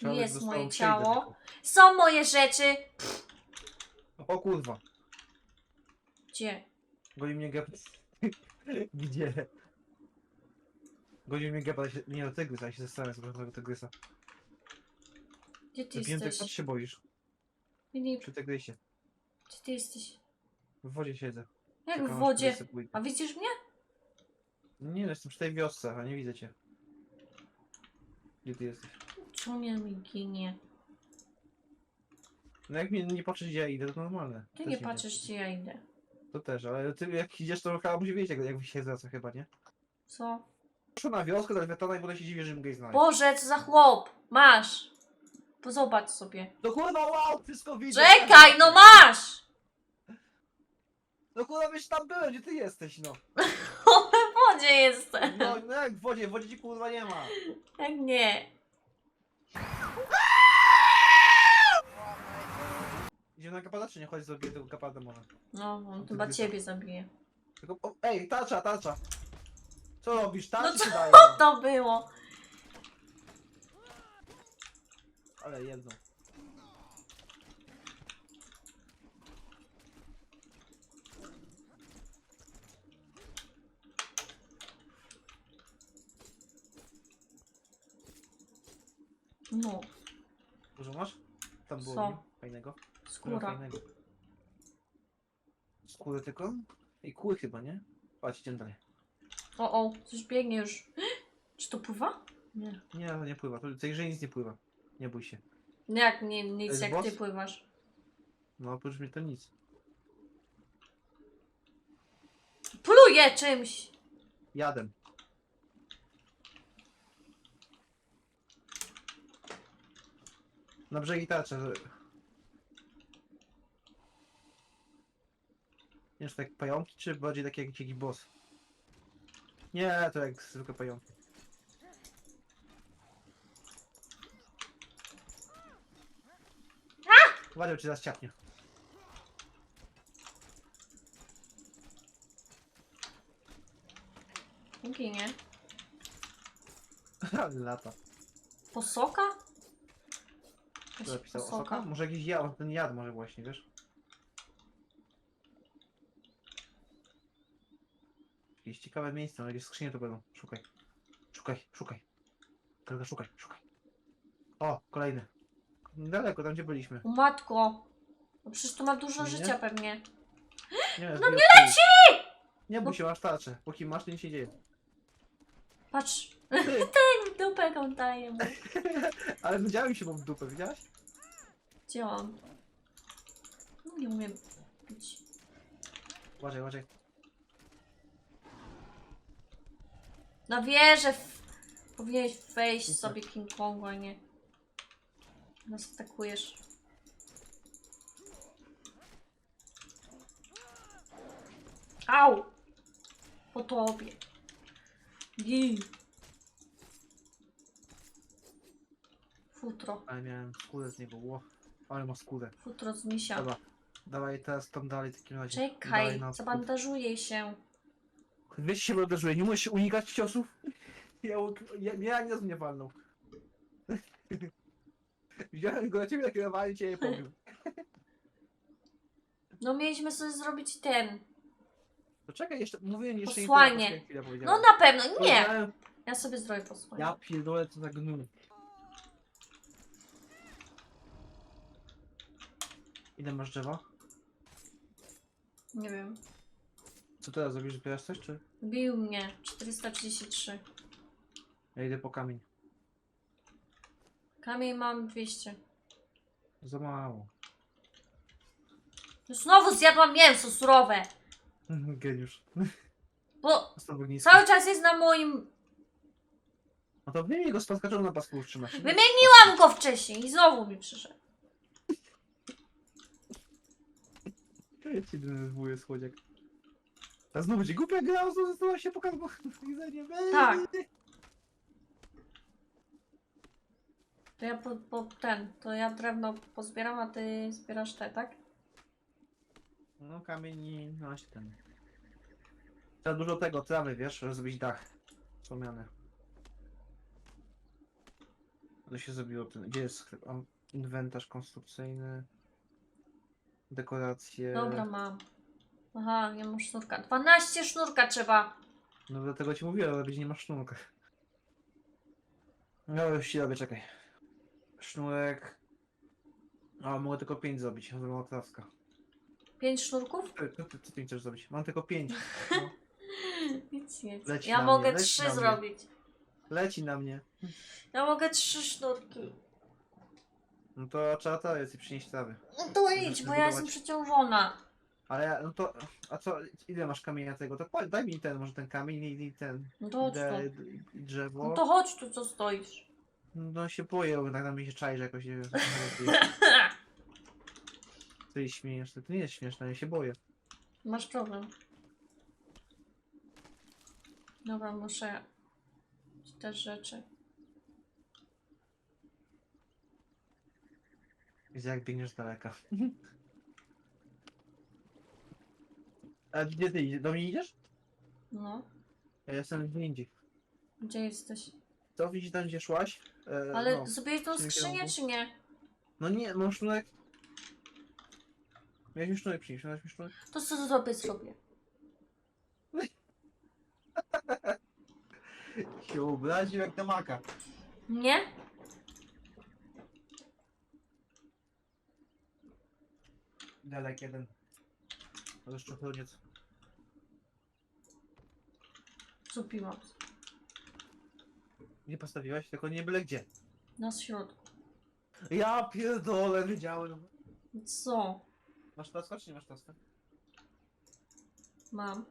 Człowiek jest został moje przejdę ciało. tylko. Są moje rzeczy. O kurwa. Gdzie? Goni mnie gap. Gdzie? Goni mnie ale się... Nie, no tygrys, ale się zastanawiam sobie tego tygrysa. Gdzie ty ty, co jesteś? się boisz? Filip, Przy tygrysie. gdzie ty jesteś? W wodzie siedzę. Jak Czekam, w wodzie? tygrysy pójdą. A widzisz mnie? Nie, no, jestem przy tej wiosce, a nie widzę cię. Gdzie ty jesteś? Czemu mnie mi ginie? No jak mnie nie patrzysz gdzie ja idę, to normalne. Ty Też nie idę. patrzysz, gdzie ja idę. To też, ale ty jak idziesz, to chyba musi wiedzieć, jak, jak się zwraca chyba, nie? Co? Proszę na wioskę do Lewiatana i potem się dziwię, że mogę znaleźć. Boże, co za chłop! Masz! Pozobacz sobie. No kurwa, wow, wszystko widzę! Czekaj, no masz! No kurwa, wiesz, tam byłem, gdzie ty jesteś, no. W wodzie jestem. No, no jak w wodzie, w wodzie ci kurwa nie ma. Jak nie? Idziemy na kapada, czy nie? Chodź, zrobię tego kapada może. No, on chyba gdzie ciebie zabije. Tylko, o, ej, tarcza, tarcza. Co robisz? Tarczy No co ci daję. To było. Ale jedno. No, Dużo masz? Tam było Co? fajnego. Skóra. fajnego. Skórę tylko? I kły chyba, nie? Patrz, idziemy dalej. O, o, coś biegnie już. Czy to pływa? Nie. Nie, nie pływa. Tu w tej grze nic nie pływa. Nie bój się. No Jak nie, To nic jest jak boss? ty pływasz. No oprócz mnie to nic. Pluje czymś. Jadem. Na brzegi tarczę. że- Nie wiem, czy tak pająki, czy bardziej takie jak jakiś boss? Nie, to jak zwykłe pająki. Uważaj, czy zaraz ciapnie. Ginie. Lata. Posoka? Napisał? posoka. Osoka? Może jakiś jad, ten jad może właśnie, wiesz? Jakieś ciekawe miejsce, no jakieś skrzynie to będą. Szukaj. Szukaj, szukaj. Tylko szukaj, szukaj. O, kolejny. Daleko, tam gdzie byliśmy. O matko. No przecież to ma dużo Nie? życia pewnie. Nie, No no mnie leci! Nie No- bój się, masz tarczę. Póki masz, to nic się dzieje. Patrz. Ty, W dupę daje mu. ale widziałem się mam w dupę, widziałaś? Gdzie on? No, Nie umiem pić. Uważaj, uważaj. Na wieżę w... powinieneś wejść sobie King Kongu, a nie... Nas atakujesz. Au! Po tobie. Gij. Futro. Ale miałem skórę z niego, ło. Ale ma skórę. Futro z misia. Dobra. Dawaj teraz tam dalej w takim razie. Dalej Czekaj, na wschód. zabandażuję się. Wiesz, się wydarzyło, nie możesz unikać ciosów? Ja, ja, ja ani razu nie walnął. Widziałem go na ciebie nakierowałem cię nie powiem. No mieliśmy sobie zrobić ten. To czekaj, jeszcze mówiłem jeszcze Posłanie. nie tyle, No na pewno, nie! Powiedziałem, Ja sobie zrobię posłanie. Ja pierdolę to za gnój. Ile masz drzewa? Nie wiem. Co teraz zrobisz? Zbierasz coś, czy? Bił mnie. 433. Ja idę po kamień. Kamień mam 200. Za mało. No znowu zjadłam mięso surowe. Geniusz. Bo Znowu nisko. cały czas jest na moim... No to wyjmij go spod kaczą na pasku trzymasz. Wymieniłam go wcześniej i znowu mi przyszedł. Ja cię denerwuję, słodziak. A znowu ci głupia gra, znowu została się pokazać, bo widzenie. Tak. To ja po, po ten, to ja drewno pozbieram, a ty zbierasz te, tak? No kamień i no się ten. Trzeba dużo tego, trawy, wiesz, żeby zrobić dach. Wspomniane. To się zrobiło ten. Gdzie jest Inwentarz konstrukcyjny. Dekoracje. Dobra, mam. Aha, nie mam sznurka. 12 sznurka trzeba. No dlatego ci mówiłem, ale nie ma sznurka. No już ci robię, czekaj. Sznurek. A mogę tylko 5 zrobić, mała klaska. 5 sznurków? Ty, ty, ty, ty chcesz zrobić? Mam tylko 5. No. Nic, nic. Leci Ja na mogę mnie, leci 3 na mnie. zrobić. Leci na mnie. Ja mogę 3 sznurki. No to trzeba to jest i przynieść trawy. No to idź, bo ja jestem przeciążona. Ale ja, no to, a co, ile masz kamienia tego? To po- daj mi ten, może ten kamień i, i ten, No to chodź de, tu. i drzewo. No to chodź tu, co stoisz. No się boję, bo tak na mnie się czai, że jakoś nie wiem. Ty się śmiejesz, to nie jest śmieszne, ja się boję. Masz problem. Dobra, muszę te rzeczy. Widzę jak biegniesz z daleka. A gdzie ty idziesz? Do mnie idziesz? No, Ja jestem gdzie indziej. gdzie jesteś? To widzisz tam gdzie szłaś? E, Ale no. zrobiłeś tą skrzynię, kierunku. czy nie? no nie, mam sznurek. Miałeś mi sznurek przynieść, miałeś mi? To co zrobię, zrobię. Się obraził jak na maka. Nie? Dalek jeden. To jeszcze koniec. Zrobiłam. Nie postawiłaś, tylko nie byle gdzie. Na środku. Ja pierdolę, wiedziałem. Co? Masz taskę czy nie masz taskę? Mam.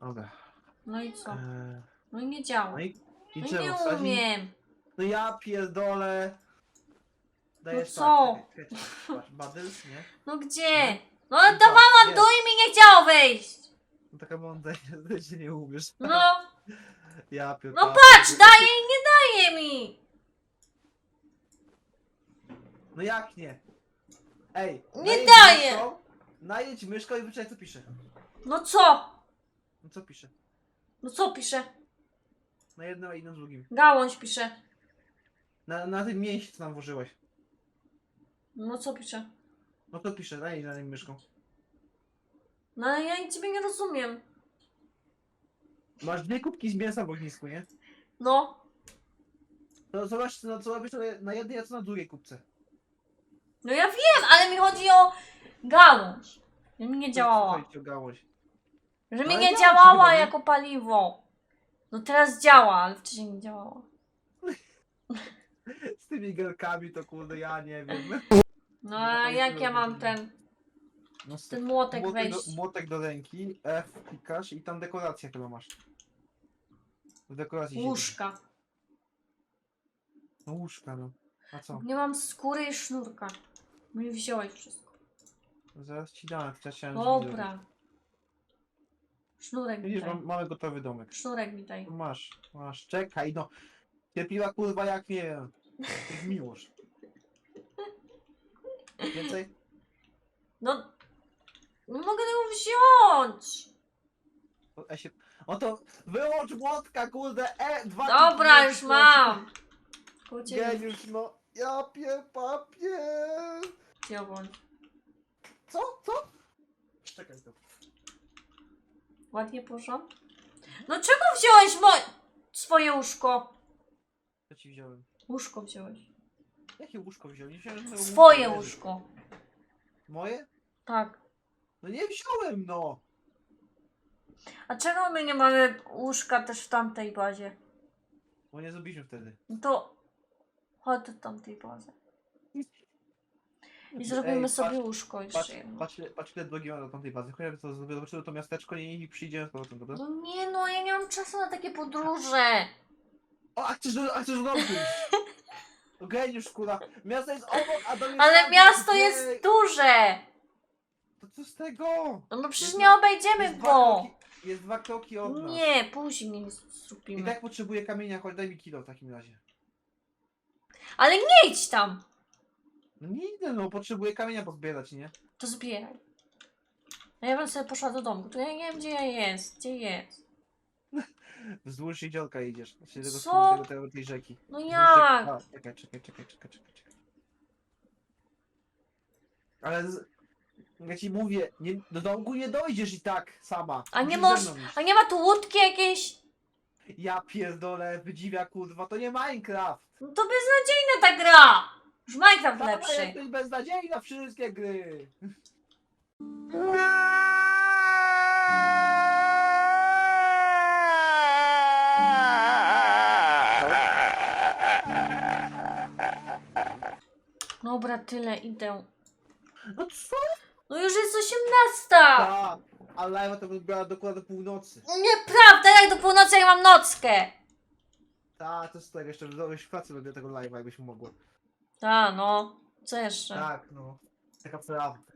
Dobra. No i co? Eee, No i nie działa. no i, i No i czemu nie wsadzi? umiem. No ja pierdolę. Dajesz co? tak, czekaj, czekaj, Patrz, Badyls, nie? No gdzie? No dawałam patrz, tu i mi nie chciało wejść. Taka mądra, że nie umiesz. No, Ja pierdolę. no patrz, daje i nie daje mi. No jak nie? Ej. Nie najedź daje. Myszką, najedź myszką i wyczaj co pisze. No co? No co pisze? No co pisze? Na jednym, a innym drugim. Gałąź pisze. Na, na tym mięsie co tam włożyłeś. No co pisze? No to pisze, najedź na nim myszką. No ale ja ciebie nie rozumiem. Masz dwie kubki z mięsa w ognisku, nie? No, To zobacz, no co robisz na- na jednej, a co na drugiej kubce. no ja wiem, ale mi chodzi o gałąź. Że mi nie działała. Co ci o gałąź? Że mi Ale nie działa ci działała chyba, nie? jako paliwo. No teraz działa, ale wcześniej nie działała. Z tymi gelkami to kurde, ja nie wiem. No a jak ja mam ten, No, ten młotek młotek, do, wejść? młotek do ręki, F klikasz i tam dekorację chyba masz. W dekoracji siedzi. Łóżka. No łóżka, no. A co? Nie mam skóry i sznurka. No i wziąłeś wszystko. Zaraz ci dam, jak chciałem Dobra. Sznurek mi Widzisz, daj. mam, mamy gotowy domek. Sznurek mi daj. Masz, masz, czekaj, no. Cierpliwa kurwa jak nie wiem. Jak miłość. Więcej? No, nie mogę tego wziąć. E się... O to wyłącz młotka, kurde, E, dwa... Dobra, już mam. Koło ciebie. Geniusz, no. Ja pier papier. Cię bądź. Co? Co? Czekaj to. Ładnie poszło. No czego wziąłeś mo... swoje łóżko? Co ci wziąłem? Łóżko wziąłeś. Jakie łóżko wziąłem? Nie wziąłem Swoje leży. łóżko. Moje? Tak. No nie wziąłem, no. A czego my nie mamy łóżka też w tamtej bazie? Bo nie zrobiliśmy wtedy. No to chodź do tamtej bazy. I zrobimy Ej, sobie patrz, łóżko jeszcze Patrz, jedno. patrz, ile- patrz ile drogi mam do tamtej bazy. Chociaż to zobaczymy to miasteczko nie i przyjdziemy z powrotem, dobra? No nie no, ja nie mam czasu na takie podróże. O, a chcesz do, a chcesz do iść? To Geniusz, kurwa. Miasto jest obok, a dom jest Ale tam, miasto gdzie- jest duże. Co z tego? No bo przecież nie obejdziemy Jest dwa go. kroki, jest dwa kroki od nas. Nie, później I zrobimy. tak potrzebuję kamienia, chodź daj mi kilo w takim razie. Ale nie idź tam. No nie idę, no potrzebuję kamienia pozbierać, nie? To zbieraj. A ja bym sobie poszła do domku. To ja nie wiem, gdzie ja jest. Gdzie jest. Wzdłuż jeziorka idziesz. Tego, Co? tego, tego, tej rzeki. No Wzdłuż jak? rzeki- A, czekaj, czekaj, czekaj, czekaj, czekaj. czekaj. Ale z... ja ci mówię, nie, do domku nie dojdziesz i tak sama. A nie Musisz ze iść. A nie ma tu łódki jakiejś? Ja pierdolę, wydziwia kurwa, to nie Minecraft. No to beznadziejna ta gra! Już Minecraft Dawaj, lepszy. jesteś beznadziejna wszystkie gry. Dobra, tyle, idę. No co? No już jest osiemnasta! Ta, a live to była dokładnie do północy. No Nieprawda, jak do północy ja mam nockę! Tak, to jest tak, jeszcze w pracy będę tego live'a, jakbyś mogła. Ta, no. Co jeszcze? Tak, no. Taka prawda.